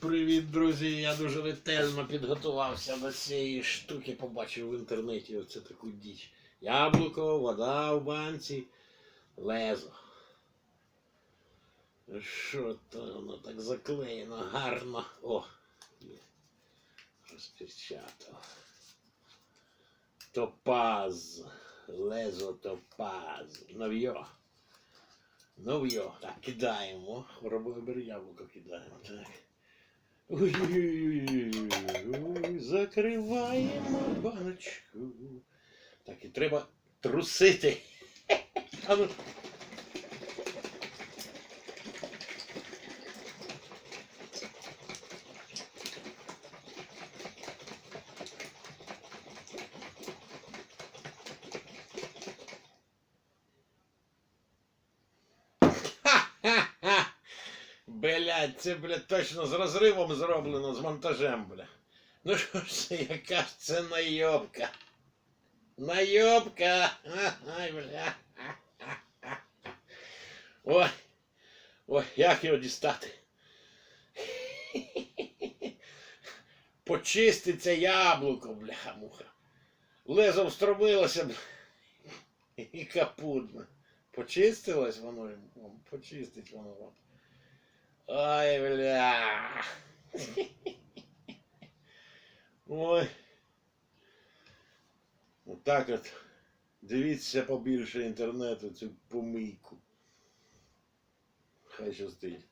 Привіт, друзі! Я дуже ретельно підготувався до цієї штуки. Побачив в інтернеті оце таку діч. Яблуко, вода в банці, лезо. Що то воно так заклеєно гарно. О! Розпечатав. Топаз. Лезо топаз. Нов'йо. Нов'йо. Так, кидаємо. Робимо яблуко кидаємо. Так. Ой-ой-ой. Закриваємо баночку. Так, і треба трусити. А ну. Ха-ха-ха! Блядь, це, блядь, точно з розривом зроблено, з монтажем, бля. Ну що ж це, яка ж це найобка? Найобка! Ай, бля. Ой, ой, як його дістати? Почиститься яблуко, бляха-муха. Лезо встромилося, бля. І капут. Почистилось воно? вам, Почистить воно вам. Ай, бля. Ой. Отак от. Дивіться побільше інтернету цю помийку. Хай щастить.